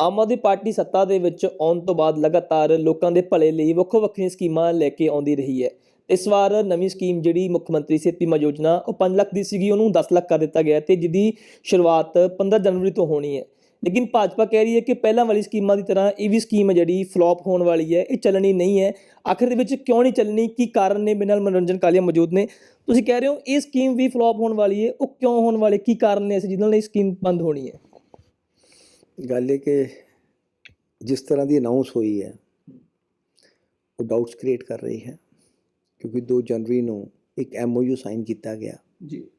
ਆਮ Aadmi party ਸੱਤਾ ਦੇ ਵਿੱਚ ਆਉਣ ਤੋਂ ਬਾਅਦ ਲਗਾਤਾਰ ਲੋਕਾਂ ਦੇ ਭਲੇ ਲਈ ਵੱਖੋ ਵੱਖਰੀਆਂ ਸਕੀਮਾਂ ਲੈ ਕੇ ਆਉਂਦੀ ਰਹੀ ਹੈ। ਇਸ ਵਾਰ ਨਵੀਂ ਸਕੀਮ ਜਿਹੜੀ ਮੁੱਖ ਮੰਤਰੀ ਸਿਹਤ ਬੀਮਾ ਯੋਜਨਾ, ਉਹ 5 ਲੱਖ ਦੀ ਸੀਗੀ, ਉਹਨੂੰ 10 ਲੱਖ ਕਰ ਦਿੱਤਾ ਗਿਆ ਤੇ ਜਿਹਦੀ ਸ਼ੁਰੂਆਤ 15 ਜਨਵਰੀ ਤੋਂ ਹੋਣੀ ਹੈ। ਲੇਕਿਨ ਭਾਜਪਾ ਕਹਿ ਰਹੀ ਹੈ ਕਿ ਪਹਿਲਾਂ ਵਾਲੀ ਸਕੀਮਾਂ ਦੀ ਤਰ੍ਹਾਂ ਇਹ ਵੀ ਸਕੀਮ ਹੈ ਜਿਹੜੀ ਫਲॉप ਹੋਣ ਵਾਲੀ ਹੈ, ਇਹ ਚੱਲਣੀ ਨਹੀਂ ਹੈ। ਆਖਰ ਦੇ ਵਿੱਚ ਕਿਉਂ ਨਹੀਂ ਚੱਲਣੀ, ਕੀ ਕਾਰਨ ਨੇ ਮੇਰੇ ਨਾਲ ਮਨੋਰੰਜਨ ਕਾਲੀਆ ਮੌਜੂਦ ਨੇ। ਤੁਸੀਂ ਕਹਿ ਰਹੇ ਹੋ ਇਹ ਸਕੀਮ ਵੀ ਫਲॉप ਹੋਣ ਵਾਲੀ ਹੈ, ਉਹ ਕਿਉਂ ਹੋਣ ਵਾਲੀ ਕੀ ਕਾਰਨ ਨੇ ਜਿਹਦੇ ਨਾਲ ਇਹ ਸਕੀਮ ਬੰਦ ਹੋਣੀ ਹੈ? ਗੱਲ ਇਹ ਕਿ ਜਿਸ ਤਰ੍ਹਾਂ ਦੀ ਅਨਾਉਂਸ ਹੋਈ ਹੈ ਉਹ ਡਾਊਟਸ ਕ੍ਰੀਏਟ ਕਰ ਰਹੀ ਹੈ ਕਿਉਂਕਿ 2 ਜਨਵਰੀ ਨੂੰ ਇੱਕ ਐਮਓਯੂ ਸਾਈਨ ਕੀਤਾ ਗਿਆ। ਜੀ।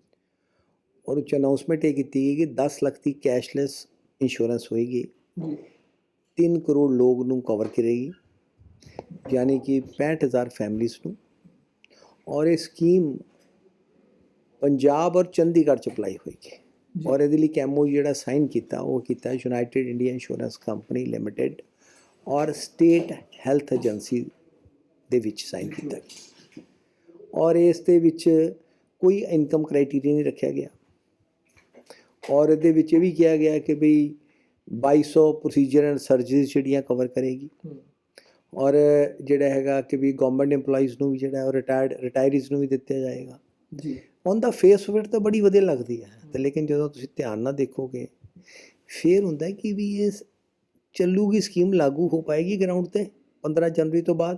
ਔਰ ਉਹ 'ਚ ਅਨਾਉਂਸਮੈਂਟ ਇਹ ਕੀਤੀ ਗਈ ਕਿ 10 ਲੱਖ ਦੀ ਕੈਸ਼ਲੈਸ ਇੰਸ਼ੋਰੈਂਸ ਹੋਏਗੀ। ਜੀ। 3 ਕਰੋੜ ਲੋਕ ਨੂੰ ਕਵਰ ਕਰੇਗੀ ਯਾਨੀ ਕਿ 65000 ਫੈਮਲੀਜ਼ ਨੂੰ। ਔਰ ਇਹ ਸਕੀਮ ਪੰਜਾਬ ਔਰ ਚੰਡੀਗੜ੍ਹ ਚ ਅਪਲਾਈ ਹੋਏਗੀ। ਔਰ ਇਹਦੇ ਲਈ ਕੈਮੋ ਜਿਹੜਾ ਸਾਈਨ ਕੀਤਾ ਉਹ ਕੀਤਾ United India insurance company limited ਔਰ ਸਟੇਟ ਹੈਲਥ ਏਜੰਸੀ ਦੇ ਵਿੱਚ ਸਾਈਨ ਕੀਤਾ। ਔਰ ਇਸ ਦੇ ਵਿੱਚ ਕੋਈ ਇਨਕਮ ਕ੍ਰਾਈਟੇਰੀਆ ਨਹੀਂ ਰੱਖਿਆ ਗਿਆ। ਔਰ ਇਹਦੇ ਵਿੱਚ ਇਹ ਵੀ ਕਿਹਾ ਗਿਆ ਕਿ ਭਈ 2200 ਪ੍ਰੋਸੀਜਰ ਐਂਡ ਸਰਜਰੀਜ਼ ਜਿਹੜੀਆਂ ਕਵਰ ਕਰੇਗੀ। ਔਰ ਜਿਹੜਾ ਹੈਗਾ ਕਿ ਵੀ ਗਵਰਨਮੈਂਟ EMPLOYEES ਨੂੰ ਵੀ ਜਿਹੜਾ ਉਹ ਰਿਟਾਇਰਡ ਰਿਟਾਇਰੀਜ਼ ਨੂੰ ਵੀ ਦਿੱਤਾ ਜਾਏਗਾ। ਜੀ। On the face of it ਤਾਂ ਬੜੀ ਵਧੀਆ ਲੱਗਦੀ ਹੈ। ਤੇ ਲੇਕਿਨ ਜਦੋਂ ਤੁਸੀਂ ਧਿਆਨ ਨਾਲ ਦੇਖੋਗੇ ਫੇਰ ਹੁੰਦਾ ਹੈ ਕਿ ਵੀ ਇਹ ਚੱਲੂਗੀ ਸਕੀਮ ਲਾਗੂ ਹੋ ਪਾਏਗੀ ਗਰਾਊਂਡ ਤੇ 15 ਜਨਵਰੀ ਤੋਂ ਬਾਅਦ।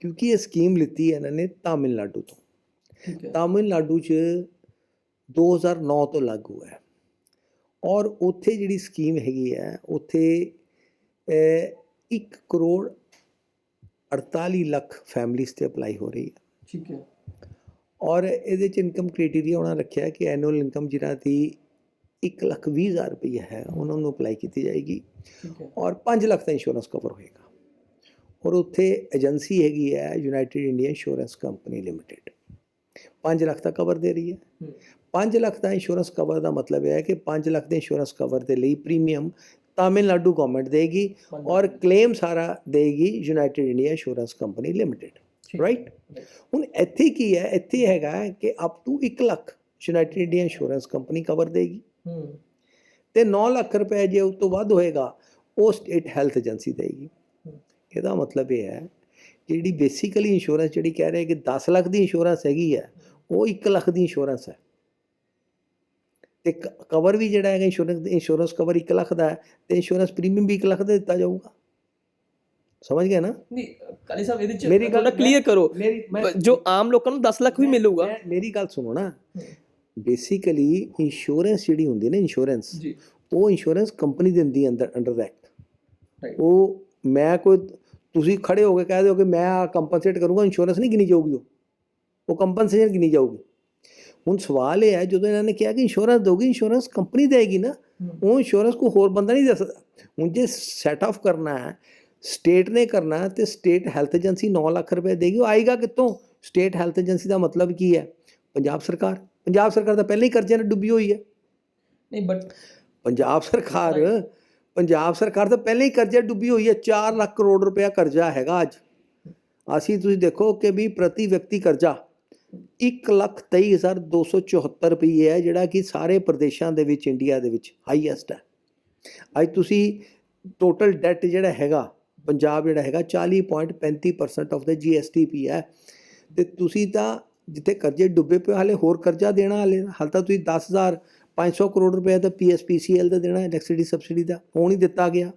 ਕਿਉਂਕਿ ਇਹ ਸਕੀਮ ਲਿੱਤੀ ਹੈ ਇਹਨਾਂ ਨੇ ਤਾਮਿਲਨਾਡੂ ਤੋਂ। ਤਾਮਿਲਨਾਡੂ 'ਚ 2009 ਤੋਂ ਲਾਗੂ ਹੈ। ਔਰ ਉੱਥੇ ਜਿਹੜੀ ਸਕੀਮ ਹੈਗੀ ਹੈ ਉੱਥੇ 1 ਕਰੋੜ 48 ਲੱਖ ਫੈਮਲੀਜ਼ ਤੇ ਅਪਲਾਈ ਹੋ ਰਹੀ ਹੈ। ਠੀਕ ਹੈ। ਔਰ ਇਹਦੇ ਚ ਇਨਕਮ ਕ੍ਰਾਈਟੇਰੀਆ ਉਹਨਾਂ ਰੱਖਿਆ ਕਿ ਐਨੂਅਲ ਇਨਕਮ ਜਿਹੜਾ ਦੀ 1 ਲੱਖ 20 ਹਜ਼ਾਰ ਰੁਪਏ ਹੈ ਉਹਨਾਂ ਨੂੰ ਅਪਲਾਈ ਕੀਤੀ ਜਾਏਗੀ ਔਰ 5 ਲੱਖ ਦਾ ਇੰਸ਼ੋਰੈਂਸ ਕਵਰ ਹੋਏਗਾ। ਔਰ ਉੱਥੇ ਏਜੰਸੀ ਹੈਗੀ ਹੈ United India insurance company limited 5 lakh ਦਾ ਕਵਰ ਦੇ ਰਹੀ ਹੈ। 5 ਲੱਖ ਦਾ ਇੰਸ਼ੋਰੈਂਸ ਕਵਰ ਦਾ ਮਤਲਬ ਇਹ ਹੈ ਕਿ 5 ਲੱਖ ਦੇ ਇੰਸ਼ੋਰੈਂਸ ਕਵਰ ਦੇ ਲਈ ਪ੍ਰੀਮੀਅਮ ਤਾਮਿਲਨਾਡੂ ਗਵਰਨਮੈਂਟ ਦੇਗੀ ਔਰ ਕਲੇਮ ਸਾਰਾ ਦੇਗੀ United India insurance company limited right ਹੁਣ ਇੱਥੇ ਕੀ ਹੈ? ਇੱਥੇ ਹੈਗਾ ਕਿ up to 1 lakh United India insurance company cover ਦੇਗੀ। ਹੂੰ। ਤੇ 9 ਲੱਖ ਰੁਪਏ ਜੇ ਉਸ ਤੋਂ ਵੱਧ ਹੋਏਗਾ ਉਹ ਸਟੇਟ ਹੈਲਥ ਏਜੰਸੀ ਦੇਗੀ। ਇਹਦਾ ਮਤਲਬ ਇਹ ਹੈ ਕਿ ਜਿਹੜੀ ਬੇਸਿਕਲੀ ਇੰਸ਼ੋਰੈਂਸ ਜਿਹੜੀ ਕਹਿ ਰਹੇ ਕਿ 10 ਲੱਖ ਦੀ ਇੰਸ਼ੋਰੈਂਸ ਹੈਗੀ ਹੈ ਉਹ 1 ਲੱਖ ਦੀ ਇੰਸ਼ੋਰੈਂਸ ਹੈ। ਤੇ ਕਵਰ ਵੀ ਜਿਹੜਾ ਹੈਗਾ ਇੰਸ਼ੋਰੈਂਸ ਇੰਸ਼ੋਰੈਂਸ ਕਵਰ 1 ਲੱਖ ਦਾ ਹੈ ਤੇ ਇੰਸ਼ੋਰੈਂਸ ਪ੍ਰੀਮੀਅਮ ਵੀ 1 ਲੱਖ ਦਾ ਦਿੱਤਾ ਜਾਊਗਾ। ਸਮਝ ਗਏ ਨਾ? ਨਹੀਂ ਕਾਲੀ ਸਾਹਿਬ ਇਹਦੇ ਚ ਮੇਰੀ ਗੱਲ- ਥੋੜਾ ਕਲੀਅਰ ਕਰੋ। ਮੇਰੀ ਜੋ ਆਮ ਲੋਕਾਂ ਨੂੰ 10 ਲੱਖ ਵੀ ਮਿਲੂਗਾ। ਮੈਂ- ਮੇਰੀ ਗੱਲ ਸੁਣੋ ਨਾ। ਬੇਸਿਕਲੀ ਇੰਸ਼ੋਰੈਂਸ ਜਿਹੜੀ ਹੁੰਦੀ ਹੈ ਨਾ ਇੰਸ਼ੋਰੈਂਸ ਜੀ। ਉਹ ਇੰਸ਼ੋਰੈਂਸ ਕੰਪਨੀ ਦਿੰਦੀ ਹੈ ਅੰਦਰ ਅੰਡਰ ਐਕਟ Right. ਉਹ ਮੈਂ ਕੋਈ ਤੁਸੀਂ ਖੜੇ ਹੋ ਕੇ ਕਹਿ ਦਿਓ ਕਿ ਮੈਂ ਆ ਕੰਪਨਸੇਟ ਕਰੂੰਗਾ ਇੰਸ਼ੋਰੈਂਸ ਨਹੀਂ ਗਿਣੀ ਜਾਊਗੀ ਉਹ। ਉਹ ਕੰਪਨਸੇਸ਼ਨ ਗਿਣੀ ਜਾਊਗੀ। ਹੁਣ ਸਵਾਲ ਇਹ ਹੈ ਜਦੋਂ ਇਹਨਾਂ ਨੇ ਕਿਹਾ ਕਿ ਇੰਸ਼ੋਰੈਂਸ ਦੋਗੀ ਇੰਸ਼ੋਰੈਂਸ ਕੰਪਨੀ ਦੇਗੀ ਨਾ ਉਹ ਇੰਸ਼ੋਰੈਂਸ ਕੋਈ ਹੋਰ ਬੰਦਾ ਨਹੀਂ ਦੇ ਸਕਦਾ। ਹੁਣ ਜੇ ਸੈਟ ਆਫ ਕਰਨਾ ਹੈ ਸਟੇਟ ਨੇ ਕਰਨਾ ਤੇ ਸਟੇਟ ਹੈਲਥ ਏਜੰਸੀ 9 ਲੱਖ ਰੁਪਏ ਦੇਗੀ ਉਹ ਆਏਗਾ ਕਿੱਥੋਂ? ਸਟੇਟ ਹੈਲਥ ਏਜੰਸੀ ਦਾ ਮਤਲਬ ਕੀ ਹੈ? ਪੰਜਾਬ ਸਰਕਾਰ। ਪੰਜਾਬ ਸਰਕਾਰ ਤਾਂ ਪਹਿਲਾਂ ਹੀ ਕਰਜ਼ੇ ਨਾਲ ਡੁੱਬੀ ਹੋਈ ਹੈ। ਨਹੀਂ ਬਟ ਪੰਜਾਬ ਸਰਕਾਰ ਪੰਜਾਬ ਸਰਕਾਰ ਤਾਂ ਪਹਿਲਾਂ ਹੀ ਕਰਜ਼ੇ ਡੁੱਬੀ ਹੋਈ ਹੈ। 4 ਲੱਖ ਕਰੋੜ ਰੁਪਇਆ ਕਰਜ਼ਾ ਹੈਗਾ ਅੱਜ। ਅਸੀਂ ਤੁਸੀਂ ਦੇਖੋ ਕਿ ਵੀ ਪ੍ਰਤੀ ਵਿਅਕਤੀ ਕਰਜ਼ਾ 123274 ਰੁਪਏ ਹੈ ਜਿਹੜਾ ਕਿ ਸਾਰੇ ਪ੍ਰਦੇਸ਼ਾਂ ਦੇ ਵਿੱਚ ਇੰਡੀਆ ਦੇ ਵਿੱਚ ਹਾਈਐਸਟ ਹੈ। ਅੱਜ ਤੁਸੀਂ ਟੋਟਲ ਡੈਟ ਜਿਹੜਾ ਹੈਗਾ ਪੰਜਾਬ ਜਿਹੜਾ ਹੈਗਾ 40.35% ਆਫ ਦਾ ਜੀਐਸਟੀਪੀ ਹੈ। ਤੇ ਤੁਸੀਂ ਤਾਂ ਜਿੱਥੇ ਕਰਜ਼ੇ ਡੁੱਬੇ ਪਏ ਹਾਲੇ ਹੋਰ ਕਰਜ਼ਾ ਦੇਣਾ ਹਾਲੇ। ਹਾਲ ਤਾਂ ਤੁਸੀਂ 10000 500 ਕਰੋੜ ਰੁਪਏ ਦਾ ਪੀਐਸਪੀਸੀਐਲ ਦਾ ਦੇਣਾ ਇਲੈਕਟ੍ਰਿਸਿਟੀ ਸਬਸਿਡੀ ਦਾ। ਉਹ ਨਹੀਂ ਦਿੱਤਾ ਗਿਆ।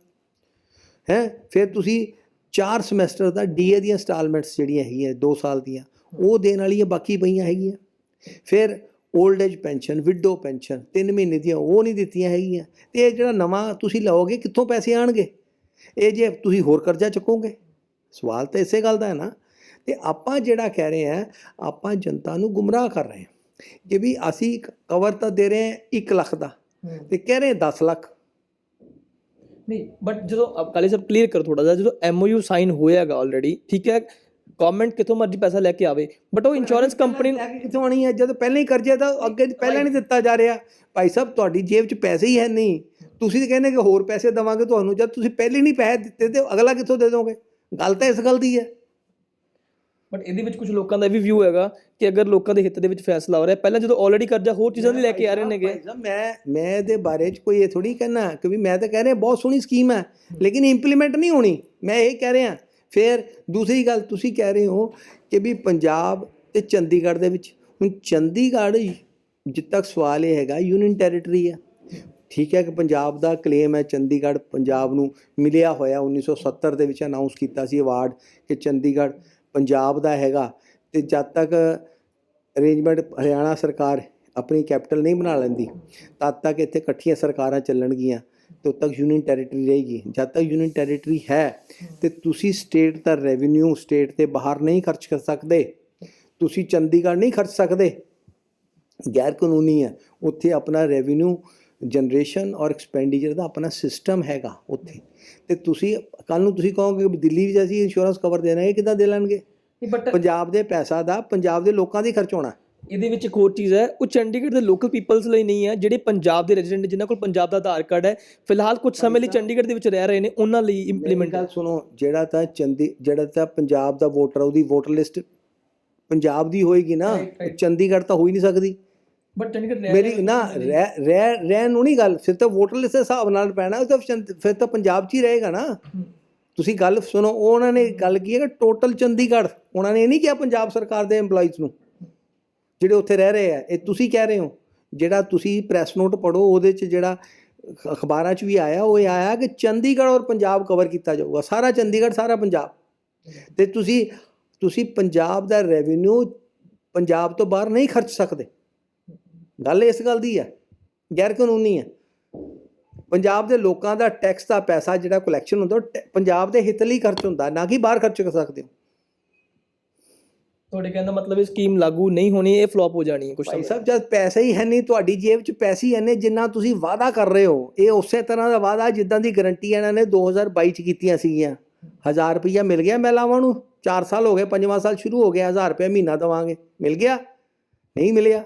ਹੈ? ਫਿਰ ਤੁਸੀਂ 4 ਸਮੈਸਟਰ ਦਾ ਡੀਏ ਦੀਆਂ ਇੰਸਟਾਲਮੈਂਟਸ ਜਿਹੜੀਆਂ ਹੈਗੀਆਂ 2 ਸਾਲ ਦੀਆਂ, ਉਹ ਦੇਣ ਵਾਲੀਆਂ ਬਾਕੀ ਪਈਆਂ ਹੈਗੀਆਂ। ਫਿਰ old age pension widow pension 3 ਮਹੀਨੇ ਦੀਆਂ ਉਹ ਨਹੀਂ ਦਿੱਤੀਆਂ ਹੈਗੀਆਂ। ਤੇ ਇਹ ਜਿਹੜਾ ਨਵਾਂ ਤੁਸੀਂ ਲਓਗੇ, ਕਿੱਥੋਂ ਪੈਸੇ ਆਣਗੇ? ਇਹ ਜੇ ਤੁਸੀਂ ਹੋਰ ਕਰਜ਼ਾ ਚੁੱਕੋਗੇ? ਸਵਾਲ ਤਾਂ ਇਸੇ ਗੱਲ ਦਾ ਹੈ ਨਾ। ਤੇ ਆਪਾਂ ਜਿਹੜਾ ਕਹਿ ਰਹੇ ਆ ਆਪਾਂ ਜਨਤਾ ਨੂੰ ਗੁੰਮਰਾਹ ਕਰ ਰਹੇ ਹਾਂ ਕਿ ਵੀ ਅਸੀਂ ਕਵਰ ਤਾਂ ਦੇ ਰਹੇ ਹਾਂ 1 ਲੱਖ ਦਾ ਤੇ ਕਹਿ ਰਹੇ 10 ਲੱਖ। ਨਹੀਂ ਬਟ ਜਦੋਂ ਕਾਲੀ ਸਾਹਿਬ ਕਲੀਅਰ ਕਰੋ ਥੋੜਾ ਜਿਹਾ ਜਦੋਂ ਐਮਓਯੂ ਸਾਈਨ ਹੋਇਆਗਾ ਆਲਰੇਡੀ ਠੀਕ ਹੈ ਗਵਰਨਮੈਂਟ ਕਿਤੋਂ ਮਰਜ਼ੀ ਪੈਸਾ ਲੈ ਕੇ ਆਵੇ ਬਟ ਉਹ ਇੰਸ਼ੋਰੈਂਸ ਕੰਪਨੀ ਕੇ ਕਿੱਥੋਂ ਆਣੀ ਹੈ? ਜਦ ਪਹਿਲਾਂ ਹੀ ਕਰਜ਼ੇ ਤਾਂ ਅੱਗੇ ਪਹਿਲਾਂ ਨਹੀਂ ਦਿੱਤਾ ਜਾ ਰਿਹਾ। ਭਾਈ ਸਾਹਿਬ ਤੁਹਾਡੀ ਜੇਬ 'ਚ ਪੈਸੇ ਹੀ ਹੈ ਨਹੀਂ। ਤੁਸੀਂ ਤਾਂ ਕਹਿੰਦੇ ਕਿ ਹੋਰ ਪੈਸੇ ਦੇਵਾਂਗੇ ਤੁਹਾਨੂੰ ਜਦ ਤੁਸੀਂ ਪਹਿਲੇ ਨਹੀਂ ਪੈਸੇ ਦਿੱਤੇ ਤੇ ਅਗਲਾ ਕਿੱਥੋਂ ਦੇ ਦੋਗੇ? ਗੱਲ ਤਾਂ ਇਸ ਗੱਲ ਦੀ ਹੈ। ਬਟ ਇਹਦੇ ਵਿੱਚ ਕੁਝ ਲੋਕਾਂ ਦਾ ਵੀ ਵਿਊ ਹੈਗਾ ਕਿ ਅਗਰ ਲੋਕਾਂ ਦੇ ਹਿੱਤ ਦੇ ਵਿੱਚ ਫੈਸਲਾ ਹੋ ਰਿਹਾ ਪਹਿਲਾਂ ਜਦੋਂ ਆਲਰੇਡੀ ਕਰਜ਼ਾ ਹੋਰ ਚੀਜ਼ਾਂ ਦੀ ਲੈ ਕੇ ਆ ਰਹੇ ਨੇਗੇ। ਮੈਂ ਮੈਂ ਇਹਦੇ ਬਾਰੇ ਚ ਕੋਈ ਇਹ ਥੋੜੀ ਕਹਿਣਾ ਕਿ ਵੀ ਮੈਂ ਤਾਂ ਕਹਿ ਰਿਹਾ ਬਹੁਤ ਸੋਹਣੀ ਸਕੀਮ ਹੈ ਲੇਕਿਨ ਇੰਪਲੀਮੈਂਟ ਨਹੀਂ ਹੋਣੀ। ਮੈਂ ਇਹ ਕਹਿ ਰਿਹਾ ਫਿਰ ਦੂਸਰੀ ਗੱਲ ਤੁਸੀਂ ਕਹਿ ਰਹੇ ਹੋ ਕਿ ਵੀ ਪੰਜਾਬ ਤੇ ਚੰਡੀਗੜ੍ਹ ਦੇ ਵਿੱਚ ਹੁਣ ਚੰਡੀਗੜ੍ਹ ਜਿੱਦ ਤੱਕ ਸਵਾਲ ਇਹ ਹੈਗਾ ਯੂਨੀਅਨ ਟੈਰੀਟਰੀ ਹੈ। ਠੀਕ ਹੈ ਕਿ ਪੰਜਾਬ ਦਾ ਕਲੇਮ ਹੈ, ਚੰਡੀਗੜ੍ਹ ਪੰਜਾਬ ਨੂੰ ਮਿਲਿਆ ਹੋਇਆ 1970 ਦੇ ਵਿੱਚ ਅਨਾਉਂਸ ਕੀਤਾ ਸੀ ਅਵਾਰਡ ਕਿ ਚੰਡੀਗੜ੍ਹ ਪੰਜਾਬ ਦਾ ਹੈਗਾ ਤੇ ਜਦ ਤੱਕ ਅਰੇਂਜਮੈਂਟ ਹਰਿਆਣਾ ਸਰਕਾਰ ਆਪਣੀ ਕੈਪੀਟਲ ਨਹੀਂ ਬਣਾ ਲੈਂਦੀ, ਤਦ ਤੱਕ ਇੱਥੇ ਇਕੱਠੀਆਂ ਸਰਕਾਰਾਂ ਚੱਲਣਗੀਆਂ ਤਦ ਤੱਕ ਯੂਨੀਅਨ ਟੈਰੀਟਰੀ ਰਹੇਗੀ। ਜਦ ਤੱਕ ਯੂਨੀਅਨ ਟੈਰੀਟਰੀ ਹੈ ਤੇ ਤੁਸੀਂ ਸਟੇਟ ਦਾ ਰੈਵਨਿਊ ਸਟੇਟ ਤੇ ਬਾਹਰ ਨਹੀਂ ਖਰਚ ਕਰ ਸਕਦੇ, ਤੁਸੀਂ ਚੰਡੀਗੜ੍ਹ ਨਹੀਂ ਖਰਚ ਸਕਦੇ ਗੈਰ ਕਾਨੂੰਨੀ ਹੈ, ਉੱਥੇ ਆਪਣਾ ਰੈਵਨਿਊ ਜਨਰੇਸ਼ਨ ਔਰ ਐਕਸਪੈਂਡੀਚਰ ਦਾ ਆਪਣਾ ਸਿਸਟਮ ਹੈਗਾ ਉੱਥੇ। ਤੇ ਤੁਸੀਂ ਕੱਲ ਨੂੰ ਤੁਸੀਂ ਕਹੋਗੇ ਕਿ ਦਿੱਲੀ ਵਿੱਚ ਅਸੀਂ ਇੰਸ਼ੋਰੈਂਸ ਕਵਰ ਦੇਣਾ ਹੈ ਕਿੱਦਾਂ ਦੇ ਲੈਣਗੇ? ਪੰਜਾਬ ਦੇ ਪੈਸਾ ਦਾ ਪੰਜਾਬ ਦੇ ਲੋਕਾਂ ਦੀ ਖਰਚ ਹੋਣਾ। ਇਹਦੇ ਵਿੱਚ ਇੱਕ ਹੋਰ ਚੀਜ਼ ਹੈ ਉਹ ਚੰਡੀਗੜ੍ਹ ਦੇ ਲੋਕਲ ਪੀਪਲਸ ਲਈ ਨਹੀਂ ਹੈ ਜਿਹੜੇ ਪੰਜਾਬ ਦੇ ਰੈਜ਼ੀਡੈਂਟ ਜਿਨ੍ਹਾਂ ਕੋਲ ਪੰਜਾਬ ਦਾ ਆਧਾਰ ਕਾਰਡ ਹੈ। ਫਿਲਹਾਲ ਕੁਝ ਸਮੇਂ ਲਈ ਚੰਡੀਗੜ੍ਹ ਦੇ ਵਿੱਚ ਰਹਿ ਰਹੇ ਨੇ ਉਹਨਾਂ ਲਈ ਇੰਪਲੀਮੈਂਟ ਗੱਲ ਸੁਣੋ ਜਿਹੜਾ ਤਾਂ ਚੰਦੀ ਜਿਹੜਾ ਤਾਂ ਪੰਜਾਬ ਦਾ ਵੋਟਰ ਉਹਦੀ ਵੋਟਰ ਲਿਸਟ ਪੰਜਾਬ ਦੀ ਹੋਏਗੀ ਨਾ. ਚੰਡੀਗੜ੍ਹ ਤਾਂ ਹੋ ਹੀ ਨਹੀਂ ਸਕਦੀ। ਬਟ ਚੰਡੀਗੜ੍ਹ ਰਹਿ ਮੇਰੀ ਨਾ ਰਹਿ ਰਹਿ ਰਹਿਣ ਨੂੰ ਨਹੀਂ ਗੱਲ ਫਿਰ ਤਾਂ ਵੋਟਰ ਲਿਸਟ ਦੇ ਹਿਸਾਬ ਨਾਲ ਪੈਣਾ ਉਹ ਤਾਂ ਫਿਰ ਤਾਂ ਪੰਜਾਬ 'ਚ ਹੀ ਰਹੇਗਾ ਨਾ। ਤੁਸੀਂ ਗੱਲ ਸੁਣੋ ਉਹ ਉਹਨਾਂ ਨੇ ਗੱਲ ਕੀ ਹੈ ਕਿ ਟੋਟਲ ਚੰਡੀਗੜ੍ਹ ਉਹਨਾਂ ਨੇ ਇਹ ਨਹੀਂ ਕਿਹਾ ਪੰਜਾਬ ਸਰਕਾਰ ਦੇ EMPLOYEES ਨੂੰ ਜਿਹੜੇ ਉੱਥੇ ਰਹਿ ਰਹੇ ਆ। ਇਹ ਤੁਸੀਂ ਕਹਿ ਰਹੇ ਹੋ ਜਿਹੜਾ ਤੁਸੀਂ ਪ੍ਰੈਸ ਨੋਟ ਪੜੋ ਉਹਦੇ 'ਚ ਜਿਹੜਾ ਅਖ- ਅਖਬਾਰਾਂ 'ਚ ਵੀ ਆਇਆ ਉਹ ਇਹ ਆਇਆ ਕਿ ਚੰਡੀਗੜ੍ਹ ਔਰ ਪੰਜਾਬ ਕਵਰ ਕੀਤਾ ਜਾਊਗਾ। ਸਾਰਾ ਚੰਡੀਗੜ੍ਹ ਸਾਰਾ ਪੰਜਾਬ। ਤੇ ਤੁਸੀਂ ਤੁਸੀਂ ਪੰਜਾਬ ਦਾ ਰੈਵਨਿਊ ਪੰਜਾਬ ਤੋਂ ਬਾਹਰ ਨਹੀਂ ਖਰਚ ਸਕਦੇ। ਗੱਲ ਇਸ ਗੱਲ ਦੀ ਹੈ ਗੈਰ ਕਾਨੂੰਨੀ ਹੈ ਪੰਜਾਬ ਦੇ ਲੋਕਾਂ ਦਾ ਟੈਕਸ ਦਾ ਪੈਸਾ ਜਿਹੜਾ ਕਲੈਕਸ਼ਨ ਹੁੰਦਾ ਪੰਜਾਬ ਦੇ ਹਿੱਤ ਲਈ ਖਰਚ ਹੁੰਦਾ ਨਾ ਕਿ ਬਾਹਰ ਖਰਚ ਕਰ ਸਕਦੇ ਹੋ। ਤੁਹਾਡੇ ਕਹਿਣ ਦਾ ਮਤਲਬ ਇਹ ਸਕੀਮ ਲਾਗੂ ਨਹੀਂ ਹੋਣੀ ਇਹ ਫਲॉप ਹੋ ਜਾਣੀ ਹੈ ਕੁਝ ਭਾਈ ਸਾਹਿਬ ਜਦ ਪੈਸੇ ਹੀ ਹੈ ਨਹੀਂ ਤੁਹਾਡੀ ਜੇਬ 'ਚ ਪੈਸੇ ਹੀ ਇੰਨੇ ਜਿੰਨਾ ਤੁਸੀਂ ਵਾਅਦਾ ਕਰ ਰਹੇ ਹੋ ਇਹ ਉਸੇ ਤਰ੍ਹਾਂ ਦਾ ਵਾਅਦਾ ਜਿੱਦਾਂ ਦੀ ਗਰੰਟੀ ਇਹਨਾਂ ਨੇ 2022 ਚ ਕੀਤੀਆਂ ਸੀਗੀਆਂ। 1000 ਰੁਪਈਆ ਮਿਲ ਗਿਆ ਮਹਿਲਾਵਾਂ ਨੂੰ 4 ਸਾਲ ਹੋ ਗਏ ਪੰਜਵਾਂ ਸਾਲ ਸ਼ੁਰੂ ਹੋ ਗਿਆ 1000 ਰੁਪਏ ਮਹੀਨਾ ਦੇਵਾਂਗੇ। ਮਿਲ ਗਿਆ? ਨਹੀਂ ਮਿਲਿਆ।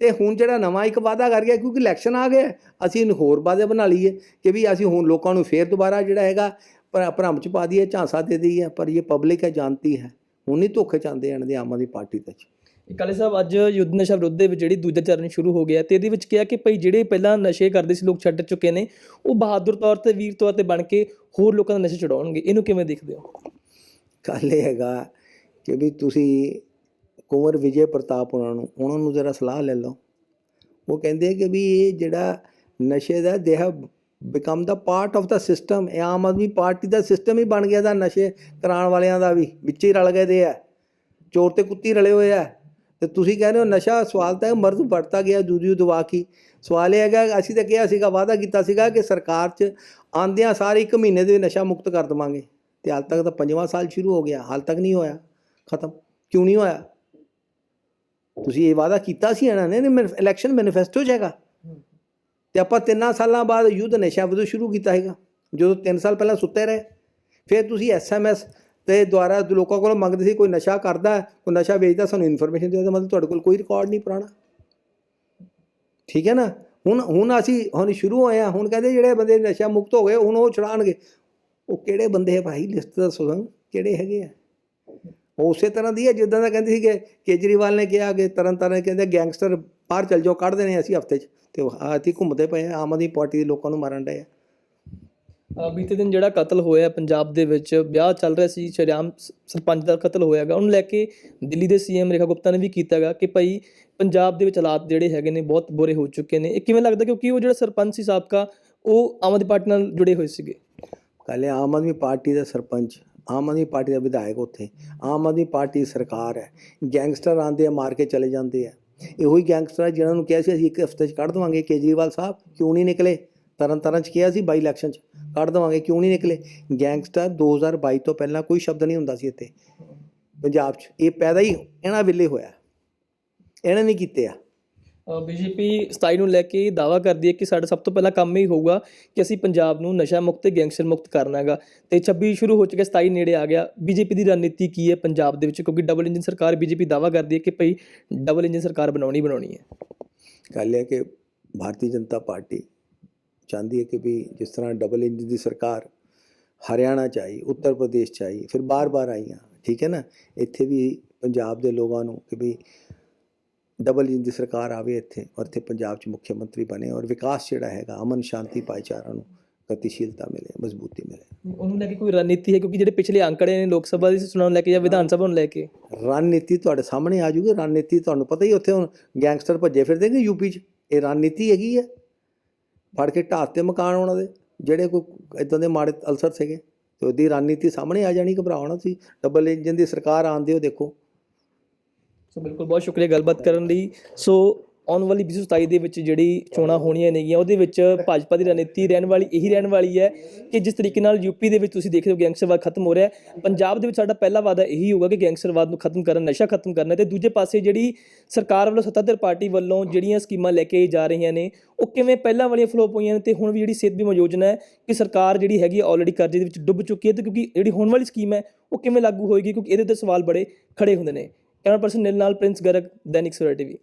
ਤੇ ਹੁਣ ਜਿਹੜਾ ਨਵਾਂ ਇੱਕ ਵਾਅਦਾ ਕਰ ਗਿਆ ਕਿਉਂਕਿ ਇਲੈਕਸ਼ਨ ਆ ਗਿਆ ਅਸੀਂ ਇਹਨੂੰ ਹੋਰ ਵਾਅਦੇ ਬਣਾ ਲਈਏ ਕਿ ਵੀ ਅਸੀਂ ਹੁਣ ਲੋਕਾਂ ਨੂੰ ਫੇਰ ਦੁਬਾਰਾ ਜਿਹੜਾ ਹੈਗਾ ਭਰਮ ਚ ਪਾ ਦਈਏ ਝਾਂਸਾ ਦੇ ਦਈਏ ਪਰ ਇਹ ਪਬਲਿਕ ਹੈ ਜਾਣਤੀ ਹੈ। ਹੁਣ ਨਹੀਂ ਧੋਖੇ ਚਾਹੁੰਦੇ ਇਹਨਾਂ ਦੀ ਆਮ ਆਦਮੀ ਪਾਰਟੀ ਤੇ ਕਾਲੇ ਸਾਹਿਬ ਅੱਜ ਯੁੱਧ ਨਸ਼ਾ ਵਿਰੁੱਧ ਦੇ ਵਿੱਚ ਜਿਹੜੀ ਦੂਜਾ ਚਰਨ ਸ਼ੁਰੂ ਹੋ ਗਿਆ ਤੇ ਇਹਦੇ ਵਿੱਚ ਕਿਹਾ ਕਿ ਭਈ ਜਿਹੜੇ ਪਹਿਲਾਂ ਨਸ਼ੇ ਕਰਦੇ ਸੀ ਲੋਕ ਛੱਡ ਚੁੱਕੇ ਨੇ ਉਹ ਬਹਾਦਰ ਤੌਰ ਤੇ ਵੀਰ ਤੌਰ ਤੇ ਬਣ ਕੇ ਹੋਰ ਲੋਕਾਂ ਦਾ ਨਸ਼ਾ ਛਡਾਉਣਗੇ। ਇਹਨੂੰ ਕਿਵੇਂ ਦੇਖਦੇ ਹੋ? ਗੱਲ ਇਹ ਹੈਗਾ ਕਿ ਵੀ ਤੁਸੀਂ ਕੁੰਵਰ ਵਿਜੇ ਪ੍ਰਤਾਪ ਉਹਨਾਂ ਨੂੰ ਉਹਨਾਂ ਨੂੰ ਜ਼ਰਾ ਸਲਾਹ ਲੈ ਲਓ। ਉਹ ਕਹਿੰਦੇ ਕਿ ਵੀ ਇਹ ਜਿਹੜਾ ਨਸ਼ੇ ਦਾ they have become the part of the system ਇਹ ਆਮ ਆਦਮੀ ਪਾਰਟੀ ਦਾ ਸਿਸਟਮ ਹੀ ਬਣ ਗਿਆ ਦਾ ਨਸ਼ੇ ਕਰਾਉਣ ਵਾਲਿਆਂ ਦਾ ਵੀ, ਵਿੱਚ ਹੀ ਰਲ ਗਏ ਦੇ ਆ। ਚੋਰ ਤੇ ਕੁੱਤੀ ਰਲੇ ਹੋਏ ਆ। ਤੇ ਤੁਸੀਂ ਕਹਿੰਦੇ ਹੋ ਨਸ਼ਾ, ਸਵਾਲ ਤਾਂ ਮਰਦ ਵੜਤਾ ਗਿਆ ਦੂਜੀ ਦਵਾ ਕੀ। ਸਵਾਲ ਇਹ ਹੈਗਾ, ਅਸੀਂ ਤਾਂ ਕਿਹਾ ਸੀਗਾ, ਵਾਅਦਾ ਕੀਤਾ ਸੀਗਾ ਕਿ ਸਰਕਾਰ 'ਚ ਆਂਦਿਆਂ ਸਾਰੇ ਇੱਕ ਮਹੀਨੇ ਦੇ ਵਿੱਚ ਨਸ਼ਾ ਮੁਕਤ ਕਰ ਦਵਾਂਗੇ। ਤੇ ਹਾਲ ਤੱਕ ਤਾਂ ਪੰਜਵਾਂ ਸਾਲ ਸ਼ੁਰੂ ਹੋ ਗਿਆ, ਹਾਲ ਤੱਕ ਨਹੀਂ ਹੋਇਆ, ਖਤਮ। ਕਿਉਂ ਨਹੀਂ ਹੋਇਆ? ਤੁਸੀਂ ਇਹ ਵਾਅਦਾ ਕੀਤਾ ਸੀ ਇਹਨਾਂ ਨੇ ਇਲੈਕਸ਼ਨ ਮੈਨੀਫੈਸਟੋ 'ਚ ਹੈਗਾ ਤੇ ਆਪਾਂ ਤਿੰਨਾਂ ਸਾਲਾਂ ਬਾਅਦ ਯੁੱਧ ਨਸ਼ਾ ਵਿਰੁੱਧ ਸ਼ੁਰੂ ਕੀਤਾ ਹੈਗਾ ਜਦੋਂ 3 ਸਾਲ ਪਹਿਲਾਂ ਸੁੱਤੇ ਰਹੇ। ਫਿਰ ਤੁਸੀਂ ਐਸਐਮਐਸ ਤੇ ਦੁਆਰਾ ਲੋਕਾਂ ਕੋਲੋਂ ਮੰਗਦੇ ਸੀ, ਕੋਈ ਨਸ਼ਾ ਕਰਦਾ ਕੋਈ ਨਸ਼ਾ ਵੇਚਦਾ, ਸਾਨੂੰ ਇਨਫੋਰਮੇਸ਼ਨ ਦਿਓ ਤਾਂ ਮਤਲਬ ਤੁਹਾਡੇ ਕੋਲ ਕੋਈ ਰਿਕਾਰਡ ਨਹੀਂ ਪੁਰਾਣਾ। ਠੀਕ ਹੈ ਨਾ? ਹੁਣ ਹੁਣ ਅਸੀਂ, ਹੁਣ ਸ਼ੁਰੂ ਹੋਏ ਆ ਹੁਣ ਕਹਿੰਦੇ ਜਿਹੜੇ ਬੰਦੇ ਨਸ਼ਾ ਮੁਕਤ ਹੋ ਗਏ, ਹੁਣ ਉਹ ਛੁਡਾਉਣਗੇ। ਉਹ ਕਿਹੜੇ ਬੰਦੇ ਹੈ ਭਾਈ? ਲਿਸਟ ਦਾ ਸਾਨੂੰ, ਕਿਹੜੇ ਹੈਗੇ ਆ? ਉਹ ਉਸੇ ਤਰ੍ਹਾਂ ਦੀ ਹੈ ਜਿੱਦਾਂ ਦਾ ਕਹਿੰਦੇ ਸੀ ਕਿ ਕੇਜਰੀਵਾਲ ਨੇ ਕਿਹਾ ਕਿ ਤਰਨ ਤਾਰਨ ਕਹਿੰਦੇ ਗੈਂਗਸਟਰ ਬਾਹਰ ਚਲ ਜਾਓ ਕੱਢ ਦੇਣੇ ਅਸੀਂ ਹਫ਼ਤੇ 'ਚ। ਤੇ ਉਹ ਆਤੀ ਘੁੰਮਦੇ ਪਏ ਆ ਆਮ ਆਦਮੀ ਪਾਰਟੀ ਦੇ ਲੋਕਾਂ ਨੂੰ ਮਾਰਨ ਡਏ ਆ। ਬੀਤੇ ਦਿਨ ਜਿਹੜਾ ਕਤਲ ਹੋਇਆ ਪੰਜਾਬ ਦੇ ਵਿੱਚ ਵਿਆਹ ਚੱਲ ਰਿਹਾ ਸੀ ਸ਼ਰਿਆਮ ਸਰਪੰਚ ਦਾ ਕਤਲ ਹੋਇਆਗਾ ਉਹਨੂੰ ਲੈ ਕੇ ਦਿੱਲੀ ਦੇ ਸੀਐਮ ਰੇਖਾ ਗੁਪਤਾ ਨੇ ਵੀ ਕੀਤਾਗਾ ਕਿ ਭਾਈ ਪੰਜਾਬ ਦੇ ਵਿੱਚ ਹਾਲਾਤ ਜਿਹੜੇ ਹੈਗੇ ਨੇ ਬਹੁਤ ਬੁਰੇ ਹੋ ਚੁੱਕੇ ਨੇ। ਇਹ ਕਿਵੇਂ ਲੱਗਦਾ ਕਿਉਂਕਿ ਉਹ ਜਿਹੜਾ ਸਰਪੰਚ ਸੀ ਸਾਬਕਾ ਉਹ ਆਮ ਆਦਮੀ ਪਾਰਟੀ ਨਾਲ ਜੁੜੇ ਹੋਏ ਸੀਗੇ। ਇਹ ਆਮ ਆਦਮੀ ਪਾਰਟੀ ਦਾ ਸਰਪੰਚ ਆਮ ਆਦਮੀ ਪਾਰਟੀ ਦਾ ਵਿਧਾਇਕ ਉੱਥੇ। ਆਮ ਆਦਮੀ ਪਾਰਟੀ ਦੀ ਸਰਕਾਰ ਹੈ। ਗੈਂਗਸਟਰ ਆਉਂਦੇ ਆ, ਮਾਰ ਕੇ ਚਲੇ ਜਾਂਦੇ ਆ। ਇਹੋ ਹੀ ਗੈਂਗਸਟਰ ਜਿਹਨਾਂ ਨੂੰ ਕਿਹਾ ਸੀ, ਅਸੀਂ ਇੱਕ ਹਫ਼ਤੇ 'ਚ ਕੱਢ ਦੇਵਾਂਗੇ। ਕੇਜਰੀਵਾਲ ਸਾਹਿਬ ਕਿਉਂ ਨਹੀਂ ਨਿਕਲੇ? ਤਰਨ ਤਾਰਨ 'ਚ ਕਿਹਾ ਸੀ, ਬਾਈ ਇਲੈਕਸ਼ਨ 'ਚ ਕੱਢ ਦੇਵਾਂਗੇ, ਕਿਉਂ ਨਹੀਂ ਨਿਕਲੇ? ਗੈਂਗਸਟਰ 2022 ਤੋਂ ਪਹਿਲਾਂ ਕੋਈ ਸ਼ਬਦ ਨਹੀਂ ਹੁੰਦਾ ਸੀ ਇੱਥੇ। ਪੰਜਾਬ 'ਚ ਇਹ ਪੈਦਾ ਹੀ ਇਹਨਾਂ ਵੇਲੇ ਹੋਇਆ। ਇਹਨਾਂ ਨੇ ਕੀਤੇ ਆ। ਬੀਜੇਪੀ 27 ਨੂੰ ਲੈ ਕੇ ਦਾਵਾ ਕਰਦੀ ਹੈ ਕਿ ਸਾਡਾ ਸਭ ਤੋਂ ਪਹਿਲਾ ਕੰਮ ਇਹ ਹੋਊਗਾ ਕਿ ਅਸੀਂ ਪੰਜਾਬ ਨੂੰ ਨਸ਼ਾ ਮੁਕਤ ਤੇ ਗੈਂਗਸਟਰ ਮੁਕਤ ਕਰਨਾ ਹੈਗਾ। ਤੇ 26 ਸ਼ੁਰੂ ਹੋ ਚੁੱਕਿਆ 27 ਨੇੜੇ ਆ ਗਿਆ। ਬੀਜੇਪੀ ਦੀ ਰਣਨੀਤੀ ਕੀ ਹੈ ਪੰਜਾਬ ਦੇ ਵਿੱਚ? ਕਿਉਂਕਿ ਡਬਲ ਇੰਜਨ ਸਰਕਾਰ ਬੀਜੇਪੀ ਦਾਵਾ ਕਰਦੀ ਹੈ ਕਿ ਭਈ ਡਬਲ ਇੰਜਨ ਸਰਕਾਰ ਬਣਾਉਣੀ ਬਣਾਉਣੀ ਹੈ। ਗੱਲ ਹੈ ਕਿ ਭਾਰਤੀ ਜਨਤਾ ਪਾਰਟੀ ਚਾਹੁੰਦੀ ਹੈ ਕਿ ਵੀ ਜਿਸ ਤਰ੍ਹਾਂ ਡਬਲ ਇੰਜਨ ਦੀ ਸਰਕਾਰ ਹਰਿਆਣਾ ਚ ਆਈ, ਉੱਤਰ ਪ੍ਰਦੇਸ਼ ਚ ਆਈ, ਫਿਰ ਬਾਰ-ਬਾਰ ਆਈਆਂ, ਠੀਕ ਹੈ ਨਾ? ਇੱਥੇ ਵੀ ਪੰਜਾਬ ਦੇ ਲੋਕਾਂ ਨੂੰ ਕਿ ਵੀ ਡਬਲ ਇੰਜਨ ਦੀ ਸਰਕਾਰ ਆਵੇ ਇੱਥੇ ਔਰ ਇੱਥੇ ਪੰਜਾਬ 'ਚ ਮੁੱਖ ਮੰਤਰੀ ਬਣੇ ਔਰ ਵਿਕਾਸ ਜਿਹੜਾ ਹੈਗਾ ਅਮਨ ਸ਼ਾਂਤੀ ਭਾਈਚਾਰਾ ਨੂੰ ਗਤੀਸ਼ੀਲਤਾ ਮਿਲੇ ਮਜ਼ਬੂਤੀ ਮਿਲੇ। ਉਹਨੂੰ ਲੈ ਕੇ ਕੋਈ ਰਣਨੀਤੀ ਹੈ ਕਿਉਂਕਿ ਜਿਹੜੇ ਪਿਛਲੇ ਅੰਕੜੇ ਨੇ ਲੋਕ ਸਭਾ ਦੀ ਨੂੰ ਲੈ ਕੇ ਜਾਂ ਵਿਧਾਨ ਸਭਾ ਨੂੰ ਲੈ ਕੇ? ਰਣਨੀਤੀ ਤੁਹਾਡੇ ਸਾਹਮਣੇ ਆ ਜੂਗੀ ਰਣਨੀਤੀ ਤੁਹਾਨੂੰ ਪਤਾ ਹੀ ਉੱਥੇ ਹੁਣ ਗੈਂਗਸਟਰ ਭੱਜੇ ਫਿਰਦੇ ਨੇ ਯੂਪੀ 'ਚ। ਇਹ ਰਣਨੀਤੀ ਹੈਗੀ ਹੈ। ਫੜ ਕੇ ਢਾਹ ਤੇ ਮਕਾਨ ਉਹਨਾਂ ਦੇ ਜਿਹੜੇ ਕੋਈ ਇਦਾਂ ਦੇ ਮਾੜੇ ਅਲਸਰ ਸੀਗੇ ਤੇ ਉਹਦੀ ਰਣਨੀਤੀ ਸਾਹਮਣੇ ਆ ਜਾਣੀ ਘਬਰਾਉਣਾ ਸੀ ਡਬਲ ਇੰਜਨ ਦੀ ਸਰਕਾਰ ਆਂਦੇ ਹੋ ਦੇਖੋ। ਸੋ ਬਿਲਕੁਲ, ਬਹੁਤ ਸ਼ੁਕਰੀਆ ਗੱਲਬਾਤ ਕਰਨ ਲਈ। ਸੋ ਆਉਣ ਵਾਲੀ 2027 ਦੇ ਵਿੱਚ ਜਿਹੜੀ ਚੋਣਾਂ ਹੋਣੀਆਂ ਨੇਗੀਆਂ, ਉਹਦੇ ਵਿੱਚ ਭਾਜਪਾ ਦੀ ਰਣਨੀਤੀ ਰਹਿਣ ਵਾਲੀ, ਇਹੀ ਰਹਿਣ ਵਾਲੀ ਹੈ ਕਿ ਜਿਸ ਤਰੀਕੇ ਨਾਲ ਯੂਪੀ ਦੇ ਵਿੱਚ ਤੁਸੀਂ ਦੇਖ ਰਹੇ ਹੋ ਗੈਂਗਸਟਰਵਾਦ ਖਤਮ ਹੋ ਰਿਹਾ ਹੈ। ਪੰਜਾਬ ਦੇ ਵਿੱਚ ਸਾਡਾ ਪਹਿਲਾ ਵਾਅਦਾ ਇਹੀ ਹੋਊਗਾ ਕਿ ਗੈਂਗਸਟਰਵਾਦ ਨੂੰ ਖਤਮ ਕਰਨ, ਨਸ਼ਾ ਖਤਮ ਕਰਨਾ ਤੇ ਦੂਜੇ ਪਾਸੇ ਜਿਹੜੀ ਸਰਕਾਰ ਵੱਲੋਂ ਸੱਤਾਧਰ ਪਾਰਟੀ ਵੱਲੋਂ ਜਿਹੜੀਆਂ ਸਕੀਮਾਂ ਲੈ ਕੇ ਜਾ ਰਹੀਆਂ ਨੇ, ਉਹ ਕਿਵੇਂ ਪਹਿਲਾਂ ਵਾਲੀਆਂ ਫਲੋਪ ਹੋਈਆਂ ਨੇ ਤੇ ਹੁਣ ਵੀ ਜਿਹੜੀ ਸਿਹਤ ਬੀਮਾ ਯੋਜਨਾ ਹੈ ਕਿ ਸਰਕਾਰ ਜਿਹੜੀ ਹੈਗੀ ਆਲਰੇਡੀ ਕਰਜ਼ੇ ਦੇ ਵਿੱਚ ਡੁੱਬ ਚੁੱਕੀ ਹੈ ਤੇ ਕਿਉਂਕਿ ਜਿਹੜੀ ਹੋਣ ਵਾਲੀ ਸਕੀਮ ਹੈ, ਉਹ ਕਿਵੇਂ ਲਾਗੂ ਹੋਏਗੀ ਕਿਉਂਕਿ ਇਹਦੇ ਉੱਤੇ ਸਵਾਲ ਬੜੇ ਖੜੇ ਹੁੰਦੇ ਨੇ। कैमरा पर्सन निर्नाल प्रिंस गर्ग दैनिक सवेरा टीवी